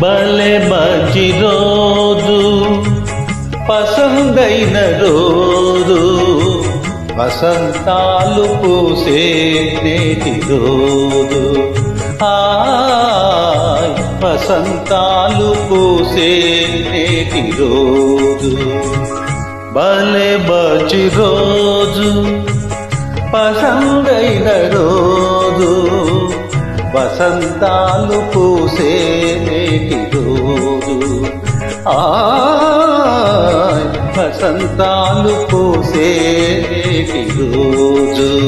భలే మంచి రోజు పసందైన రోజు. వసంతాలు పూసే నేటి రోజు. హాయ్ వసంతాలు పూసే నేటి రోజు. భలే మంచి రోజు పసందైన రోజు. వసంతాలు పూసే నేటి రోజు. ఆ వసంతాలు పూసే నేటి రోజు.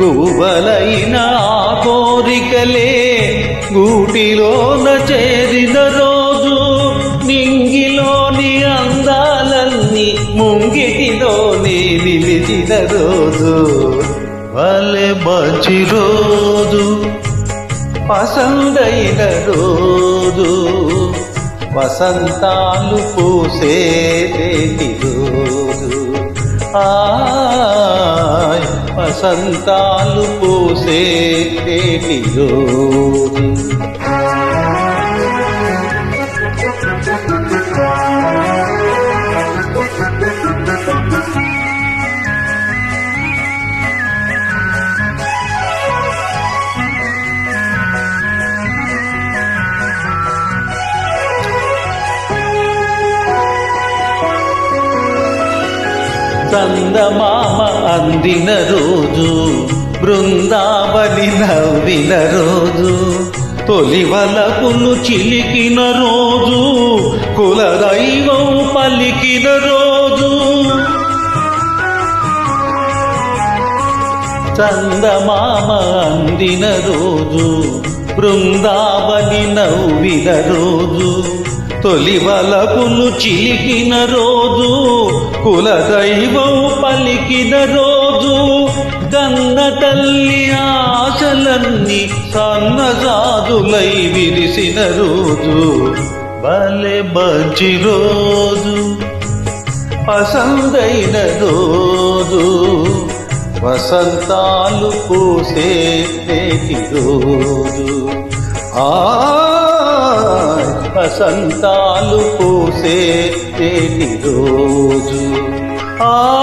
గువలైన ఆ కోరికలే గూటిలోన చేరిన రోజు నింగిలోని అందాలన్నీ ముంగిటిలోని నిలిచిన రోజు. వలె మంచి రోజు పసందైన రోజు. వసంతాలు పూసే రోజు. ఆ వసంతాలు పోసే నేటి చందమామ అందిన రోజు బృందావని నవ్విన రోజు తొలి వలపులు చిలికిన రోజు కులదైవం పలికిన రోజు. చందమామ అందిన రోజు బృందావని నవ్విన రోజు తొలి వలపులు చిలికిన రోజు కుల దైవం పలికిన రోజు కన్న తల్లి ఆశలన్నీ సన్నజాదులై విరిసిన రోజు. భలే మంచి రోజు పసందైన రోజు. వసంతాలు పూసే రోజు. ఆ వసంతాలు పూసే రోజు. ఆ